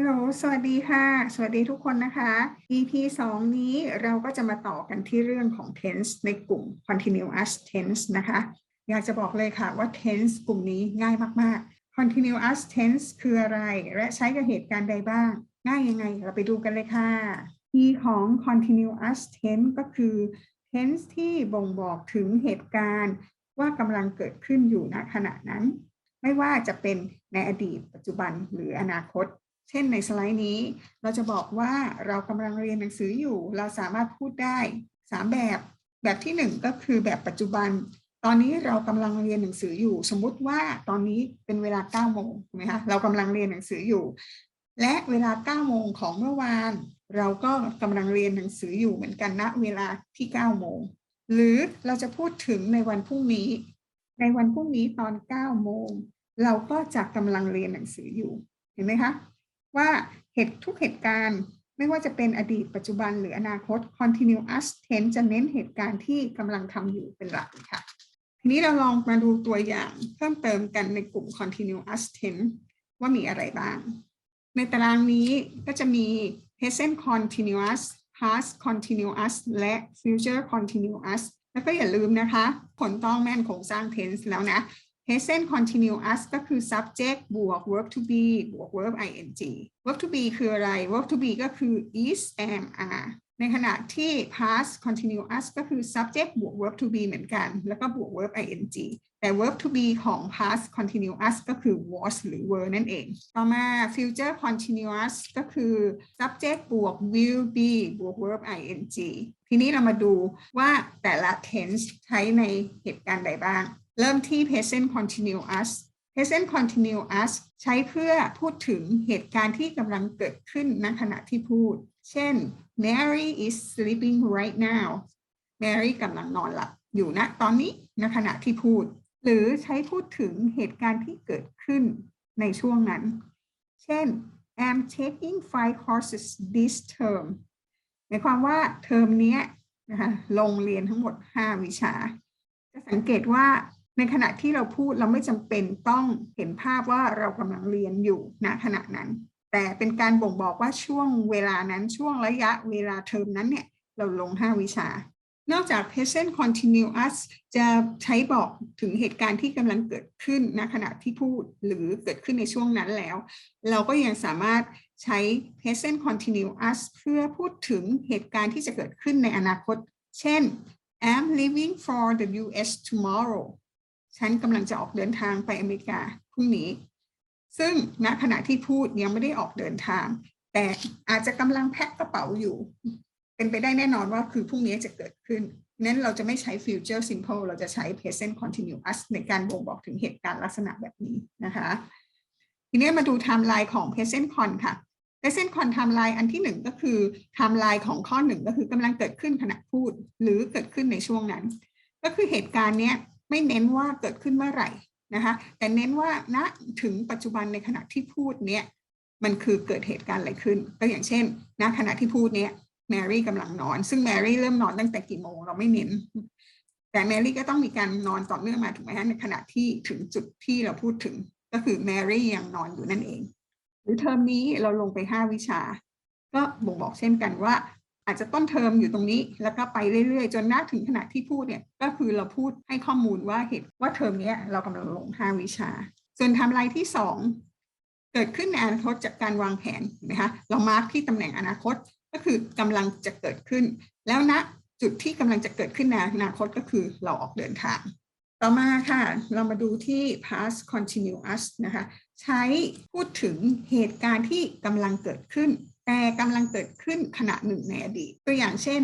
ฮัลโหลสวัสดีค่ะ สวัสดีทุกคนนะคะ EP 2 นี้เราก็จะมาต่อกันที่เรื่องของ tense ในกลุ่ม continuous tense นะคะ อยากจะบอกเลยค่ะว่า tense กลุ่มนี้ง่ายมาก ๆ continuous tense คืออะไร และใช้กับเหตุการณ์ใดบ้าง ง่ายยังไง เราไปดูกันเลยค่ะ Key ของ continuous tense ก็คือ tense ที่บ่งบอกถึงเหตุการณ์ว่ากำลังเกิดขึ้นอยู่ณขณะนั้น ไม่ว่าจะเป็นในอดีต ปัจจุบันหรืออนาคต เช่นในสไลด์นี้ เราจะบอกว่าเรากำลังเรียนหนังสืออยู่ เราสามารถพูดได้ 3 แบบ แบบที่ 1 ก็คือแบบปัจจุบัน ตอนนี้เรากำลังเรียนหนังสืออยู่ สมมุติว่าตอนนี้เป็นเวลา9โมงถูกไหมคะเรากำลังเรียนหนังสืออยู่ และเวลา9โมงของเมื่อวาน เราก็กำลังเรียนหนังสืออยู่เหมือนกันณเวลาที่9โมงหรือเราจะพูดถึงในวันพรุ่งนี้ ในวันพรุ่งนี้ตอน9โมงเราก็จะกำลังเรียนหนังสืออยู่เห็นไหมคะ ว่าเหตุทุกเหตุการณ์ไม่ว่าจะเป็นอดีตปัจจุบันหรืออนาคต continuous tense จะเน้นเหตุการณ์ที่กำลังทำอยู่เป็นหลักค่ะ ทีนี้เราลองมาดูตัวอย่างเพิ่มเติมกันในกลุ่ม continuous tense ว่ามีอะไรบ้าง ในตารางนี้ก็จะมี present continuous past continuous และ future continuous แล้วก็อย่าลืมนะคะ ผลต้องแม่นโครงสร้าง tense แล้วนะ present continuous ก็คือ subject บวก verb to be บวก verb ing verb to be คืออะไร verb to be ก็คือ is am are ในขณะที่ past continuous ก็คือ subject บวก verb to be เหมือนกัน แล้วก็บวก verb ing แต่ verb to be ของ past continuous ก็คือ was หรือ were นั่นเอง ต่อมา future continuous ก็คือ subject บวก will be บวก verb ing ทีนี้เรามาดูว่าแต่ละ tense ใช้ในเหตุการณ์ใดบ้าง เริ่มที่ present continuous present continuous ใช้เพื่อพูดถึงเหตุการณ์ที่กำลังเกิดขึ้นณขณะที่พูด เช่น Mary is sleeping right now Mary กำลังนอนหลับอยู่ณตอนนี้ณขณะที่พูด หรือใช้พูดถึงเหตุการณ์ที่เกิดขึ้นในช่วงนั้น เช่น I'm taking five courses this term หมายความว่าเทอมนี้นะคะลงเรียนทั้งหมด 5 วิชา จะสังเกตว่า ในขณะที่เราพูดเราไม่จำเป็นต้องเห็นภาพว่าเรากำลังเรียนอยู่ณขณะนั้น แต่เป็นการบ่งบอกว่าช่วงเวลานั้นช่วงระยะเวลาเทอมนั้นเนี่ยเราลง 5 วิชา นอกจาก present continuous จะใช้บอกถึงเหตุการณ์ที่กำลังเกิดขึ้นณขณะที่พูดหรือเกิดขึ้นในช่วงนั้นแล้ว เราก็ยังสามารถใช้ present continuous เพื่อพูดถึงเหตุการณ์ที่จะเกิดขึ้นในอนาคต เช่น I'm leaving for the US tomorrow ฉันกำลังจะออกเดินทางไปอเมริกาพรุ่งนี้ ซึ่งณขณะที่พูดยังไม่ได้ออกเดินทาง แต่อาจจะกำลังแพ็คกระเป๋าอยู่ เป็นไปได้แน่นอนว่าคือพรุ่งนี้จะเกิดขึ้นนั้นเราจะไม่ใช้ future simple เราจะใช้ present continuous ในการบ่งบอกถึงเหตุการณ์ลักษณะแบบนี้นะคะ ทีนี้มาดูไทม์ไลน์ของ present con ค่ะ present con ไทม์ไลน์อันที่หนึ่งก็คือไทม์ไลน์ของข้อหนึ่งก็คือกำลังเกิดขึ้นขณะพูด หรือเกิดขึ้นในช่วงนั้น ก็คือเหตุการณ์เนี้ย ไม่เน้นว่าเกิดขึ้นเมื่อไหร่นะคะแต่เน้นว่าณถึงปัจจุบันในขณะที่พูดเนี้ยมันคือเกิดเหตุการณ์อะไรขึ้น ก็อย่างเช่นณขณะที่พูดเนี้ยแมรี่กำลังนอน ซึ่งแมรี่เริ่มนอนตั้งแต่กี่โมงเราไม่เน้น แต่แมรี่ก็ต้องมีการนอนต่อเนื่องมาถูกไหมฮะในขณะที่ถึงจุดที่เราพูดถึงก็คือแมรี่ยังนอนอยู่นั่นเอง หรือเทอมนี้เราลงไป 5 วิชา ก็บ่งบอกเช่นกันว่า อาจจะต้นเทอมอยู่ตรงนี้ แล้วก็ไปเรื่อยๆ จนน่าถึงขณะที่พูดเนี่ยก็คือเราพูดให้ข้อมูลว่าเหตุว่าเทอมนี้เรากำลังลง 5 วิชา ส่วนทม์ไลน์ที่ 2 เกิดขึ้นในอนาคตจากการวางแผนนะคะเรามาร์กที่ตำแหน่งอนาคตก็คือกำลังจะเกิดขึ้น แล้วณจุดที่กำลังจะเกิดขึ้นในอนาคตก็คือเราออกเดินทาง ต่อมาค่ะ เรามาดูที่ past continuous นะคะ ใช้พูดถึงเหตุการณ์ที่กำลังเกิดขึ้น แต่กำลังเกิดขึ้นขณะหนึ่งในอดีต ตัวอย่างเช่น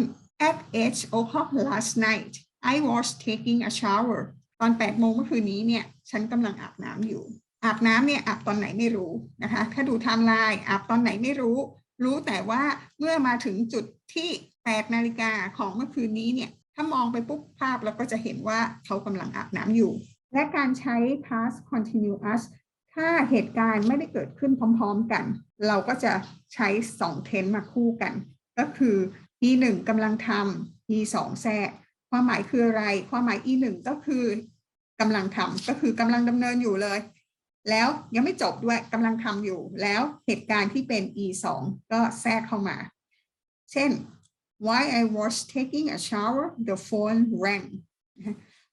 at 8 o'clock last night I was taking a shower ตอน 8 โมงเมื่อคืนนี้เนี่ย ฉันกำลังอาบน้ำอยู่ อาบน้ำเนี่ยอาบตอนไหนไม่รู้นะคะ ถ้าดูไทม์ไลน์อาบตอนไหนไม่รู้ รู้แต่ว่าเมื่อมาถึงจุดที่ 8 นาฬิกาของเมื่อคืนนี้เนี่ย ถ้ามองไปปุ๊บภาพเราก็จะเห็นว่าเขากำลังอาบน้ำอยู่ และการใช้ past continuous ถ้าเหตุการณ์ไม่ได้เกิดขึ้นพร้อม ๆ กัน เราก็จะใช้2 tense มาคู่กัน ก็คือ e 1กำลังทำ e 2แทรกความหมายคืออะไร ความหมาย e 1ก็คือกำลังทำก็คือกำลังดำเนินอยู่เลย แล้วยังไม่จบด้วยกำลังทำอยู่ แล้วเหตุการณ์ที่เป็น e 2ก็แทรกเข้ามา เช่น while I was taking a shower the phone rang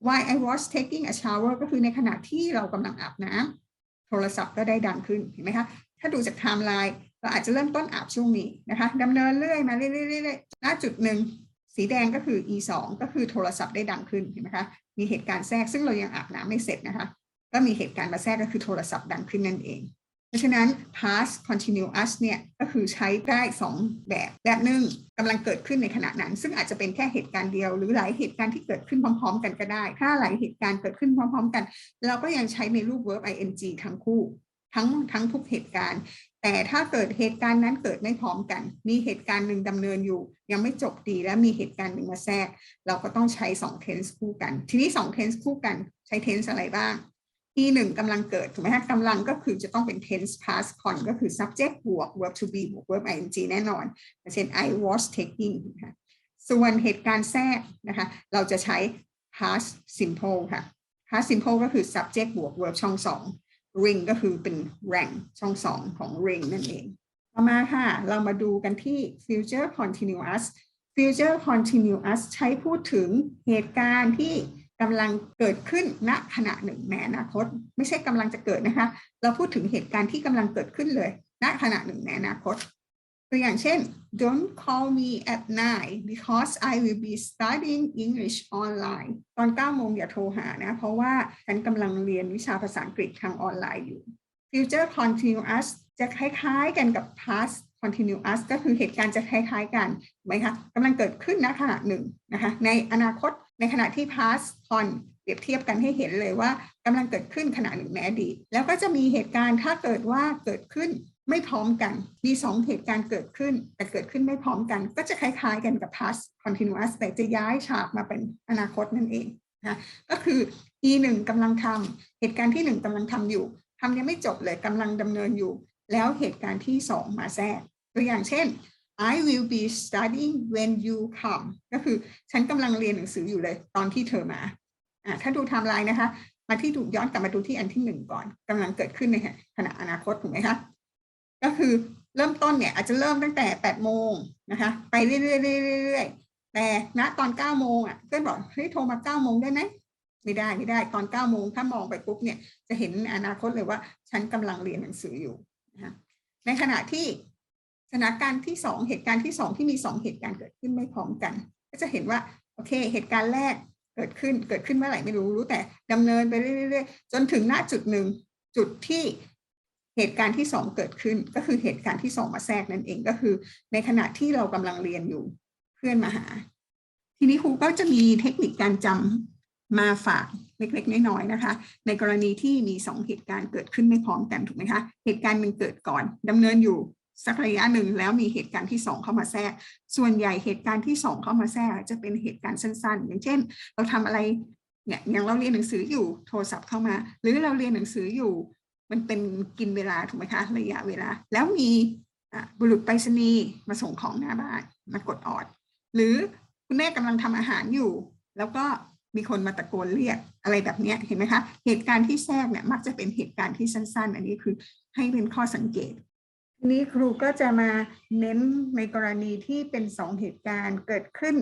while I was taking a shower ก็คือในขณะที่เรากำลังอาบน้ำ โทรศัพท์ก็ได้ดังขึ้นเห็นไหมคะถ้าดูจากไทม์ไลน์เราอาจจะเริ่มต้นอาบช่วงนี้นะคะดำเนินเรื่อยมาเรื่อยๆณจุดหนึ่งสีแดงก็คือ e 2ก็คือโทรศัพท์ได้ดังขึ้นเห็นไหมคะมีเหตุการณ์แทรกซึ่งเรายังอาบน้ำไม่เสร็จนะคะก็มีเหตุการณ์มาแทรกก็คือโทรศัพท์ดังขึ้นนั่นเอง ราะฉะนั้น past continuous เนี่ยก็คือใช้ได้ 2 แบบ แบบหนึ่งกำลังเกิดขึ้นในขณะนั้น ซึ่งอาจจะเป็นแค่เหตุการณ์เดียว หรือหลายเหตุการณ์ที่เกิดขึ้นพร้อม ๆ กันก็ได้ ถ้าหลายเหตุการณ์เกิดขึ้นพร้อม ๆ กัน เราก็ยังใช้ในรูป verb ing ทั้งคู่ทั้งทั้งทุกเหตุการณ์ แต่ถ้าเกิดเหตุการณ์นั้นเกิดไม่พร้อมกัน มีเหตุการณ์หนึ่งดำเนินอยู่ ยังไม่จบดีและมีเหตุการณ์หนึ่งมาแทรก เราก็ต้องใช้2 tense คู่กัน ทีนี้2 tense คู่กันใช้ tense อะไรบ้าง ที่หนึ่งกำลังเกิดถูกไหมคะกำลังก็คือจะต้องเป็น tense past con ก็คือ subject บวก verb to be บวก verb ing แน่นอนเช่น I was taking นะคะส่วนเหตุการณ์แทรกนะคะ เราจะใช้ past simple ค่ะ past simple ก็คือ subject บวก verb ช่องสอง ring ก็คือเป็น rank ช่องสองของ ring นั่นเอง ต่อมาค่ะ เรามาดูกันที่ future continuous future continuous ใช้พูดถึงเหตุการณ์ที่ กำลังเกิดขึ้นณขณะหนึ่งในอนาคต ไม่ใช่กำลังจะเกิดนะคะ เราพูดถึงเหตุการณ์ที่กำลังเกิดขึ้นเลย ณขณะหนึ่งในอนาคต ตัวอย่างเช่น don't call me at night because I will be studying English online ตอน9โมงอย่าโทรหานะ เพราะว่าฉันกำลังเรียนวิชาภาษาอังกฤษทางออนไลน์อยู่ future continuous จะคล้ายๆกันกับ past continuous ก็คือเหตุการณ์จะคล้ายๆกันไหมคะกำลังเกิดขึ้นณขณะหนึ่งนะคะ ในอนาคต ในขณะที่ past con เปรียบเทียบกันให้เห็นเลยว่ากำลังเกิดขึ้นขณะหนึ่งในอดีตแล้วก็จะมีเหตุการณ์ถ้าเกิดว่าเกิดขึ้นไม่พร้อมกัน มีสองเหตุการณ์เกิดขึ้น แต่เกิดขึ้นไม่พร้อมกัน ก็จะคล้ายๆกันกับ past continuous แต่จะย้ายฉากมาเป็นอนาคตนั่นเองนะก็คือ e หนึ่งกำลังทำเหตุการณ์ที่หนึ่งกำลังทำอยู่ทำยังไม่จบเลยกำลังดำเนินอยู่ แล้วเหตุการณ์ที่สองมาแทรกตัวอย่างเช่น I will be studying when you come ก็คือฉันกำลังเรียนหนังสืออยู่เลยตอนที่เธอมาอ่าถ้าดูไทม์ไลน์นะคะ มาที่ดูย้อนกลับมาดูที่อันที่หนึ่งก่อนกำลังเกิดขึ้นในขณะอนาคตถูกไหมคะก็คือเริ่มต้นเนี่ยอาจจะเริ่มตั้งแต่8โมงนะคะ ไปเรื่อยๆๆๆแต่ณตอน9โมงอะเพื่อนบอกเฮ้ยโทรมา9โมงได้ไหมไม่ได้ไม่ได้ตอน9โมงถ้ามองไปปุ๊บเนี่ยจะเห็นอนาคตเลยว่าฉันกำลังเรียนหนังสืออยู่นะคะในขณะที่ สถานการณ์ที่สองเหตุการณ์ที่สองที่มีสองเหตุการณ์เกิดขึ้นไม่พร้อมกัน ก็จะเห็นว่าโอเค เหตุการณ์แรกเกิดขึ้นเกิดขึ้นเมื่อไหร่ไม่รู้รู้แต่ดำเนินไปเรื่อยๆจนถึงหน้าจุดหนึ่งจุดที่เหตุการณ์ที่สองเกิดขึ้นก็คือเหตุการณ์ที่สองมาแทรกนั่นเองก็คือ ในขณะที่เรากำลังเรียนอยู่เพื่อนมาหา ทีนี้ครูก็จะมีเทคนิคการจำมาฝากเล็กๆน้อยๆนะคะ ในกรณีที่มีสองเหตุการณ์เกิดขึ้นไม่พร้อมกันถูกไหมคะเหตุการณ์หนึ่งเกิดก่อนดำเนินอยู่ สักระยะหนึ่งแล้วมีเหตุการณ์ที่สองเข้ามาแทรก ส่วนใหญ่เหตุการณ์ที่สองเข้ามาแทรก จะเป็นเหตุการณ์สั้นๆ อย่างเช่น เราทำอะไรเนี่ยอย่างเราเรียนหนังสืออยู่โทรศัพท์เข้ามา หรือเราเรียนหนังสืออยู่ มันเป็นกินเวลาถูกไหมคะระยะเวลา แล้วมีบุรุษไปรษณีย์มาส่งของหน้าบ้านมากดออด หรือคุณแม่กำลังทำอาหารอยู่ แล้วก็มีคนมาตะโกนเรียกอะไรแบบนี้เห็นไหมคะ เหตุการณ์ที่แทรกเนี่ยมักจะเป็นเหตุการณ์ที่สั้น ๆ อันนี้คือให้เป็นข้อสังเกต ทีนี้ครูก็จะมาเน้นในกรณีที่เป็นสองเหตุการณ์เกิดขึ้น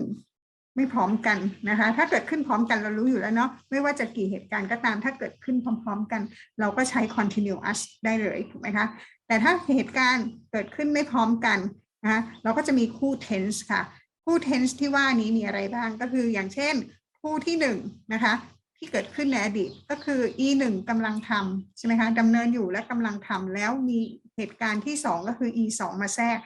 ไม่พร้อมกันนะคะ ถ้าเกิดขึ้นพร้อมกันเรารู้อยู่แล้วเนาะ ไม่ว่าจะกี่เหตุการณ์ก็ตาม ถ้าเกิดขึ้นพร้อม ๆ กัน เราก็ใช้ continuous ได้เลยถูกไหมคะ แต่ถ้าเหตุการณ์เกิดขึ้นไม่พร้อมกันนะคะเราก็จะมีคู่ tense ค่ะ คู่ tense ที่ว่านี้มีอะไรบ้าง ก็คืออย่างเช่น คู่ที่หนึ่งนะคะที่เกิดขึ้นในอดีตก็คือ e หนึ่งกำลังทำใช่ไหมคะดำเนินอยู่และกำลังทำแล้วมี เหตุการณ์ที่สองก็คือ e สองมาแทรก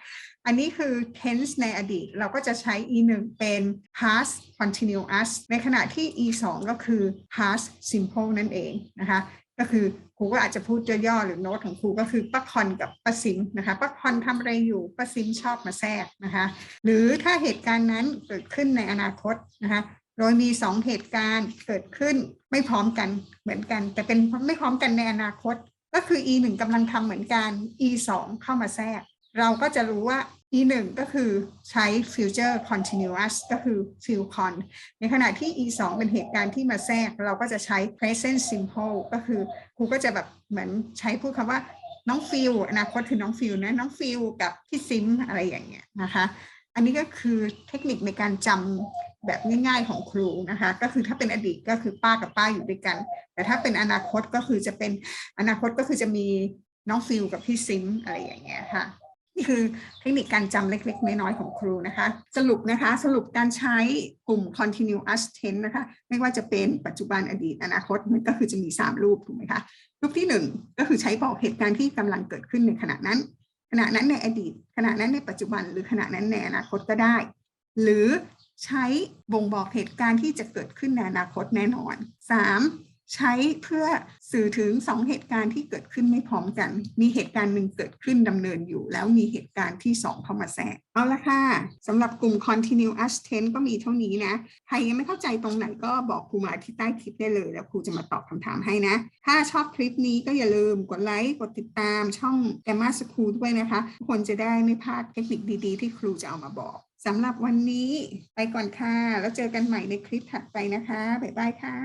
อันนี้คือ tense ในอดีต เราก็จะใช้ e 1เป็น past continuous ในขณะที่ e 2ก็คือ past simple นั่นเองนะคะก็คือครูก็อาจจะพูดย่อๆหรือโน้ตของครูก็คือป้าคอนกับป้าซิมนะคะป้าคอนทำอะไรอยู่ป้าซิมชอบมาแทรกนะคะหรือถ้าเหตุการณ์นั้นเกิดขึ้นในอนาคตนะคะโดยมีสองเหตุการณ์เกิดขึ้นไม่พร้อมกันเหมือนกัน แต่เป็นไม่พร้อมกันในอนาคต ก็คือ e 1กำลังทำเหมือนกัน e 2เข้ามาแทรก เราก็จะรู้ว่า e 1ก็คือใช้ future continuous ก็คือ feel con ในขณะที่ e 2เป็นเหตุการณ์ที่มาแทรก เราก็จะใช้ present simple ก็คือครูก็จะแบบเหมือนใช้พูดคำว่าน้องฟิลอนาคตคือน้องฟิลนะน้องฟิลกับพี่ซิมอะไรอย่างเงี้ยนะคะ อันนี้ก็คือเทคนิคในการจำแบบง่าย ๆของครูนะคะ ก็คือถ้าเป็นอดีตก็คือป้ากับป้าอยู่ด้วยกัน แต่ถ้าเป็นอนาคตก็คือจะเป็นอนาคตก็คือจะมีน้องฟิลกับพี่ซิมอะไรอย่างเงี้ยค่ะนี่คือเทคนิคการจำเล็กๆ น้อยๆ ของครูนะคะ สรุปนะคะ สรุปการใช้กลุ่ม continuous tense นะคะ ไม่ว่าจะเป็นปัจจุบันอดีตอนาคต มันก็คือจะมี 3 รูปถูกไหมคะ รูปที่ 1 ก็คือใช้บอกเหตุการณ์ที่กำลังเกิดขึ้นในขณะนั้น ณะนั้นในอดีต ขณะนั้นในปัจจุบันหรือขณะนั้นในอนาคตก็ได้ หรือใช้บ่งบอกเหตุการณ์ที่จะเกิดขึ้นในอนาคตแน่นอน 3. ใช้เพื่อสื่อถึง2เหตุการณ์ที่เกิดขึ้นไม่พร้อมกัน มีเหตุการณ์หนึ่งเกิดขึ้นดำเนินอยู่ แล้วมีเหตุการณ์ที่2เข้ามาแทรกเอาละค่ะสำหรับกลุ่ม continuous tense ก็มีเท่านี้นะ ใครยังไม่เข้าใจตรงไหนก็บอกครูมาที่ใต้คลิปได้เลย แล้วครูจะมาตอบคำถามให้นะ ถ้าชอบคลิปนี้ก็อย่าลืมกดไลค์ กดติดตามช่อง Gamma School ด้วยนะคะทุกคนจะได้ไม่พลาดเทคนิคดีๆ ที่ครูจะเอามาบอกสำหรับวันนี้ไปก่อนค่ะ แล้วเจอกันใหม่ในคลิปถัดไปนะคะ บ๊ายบายค่ะ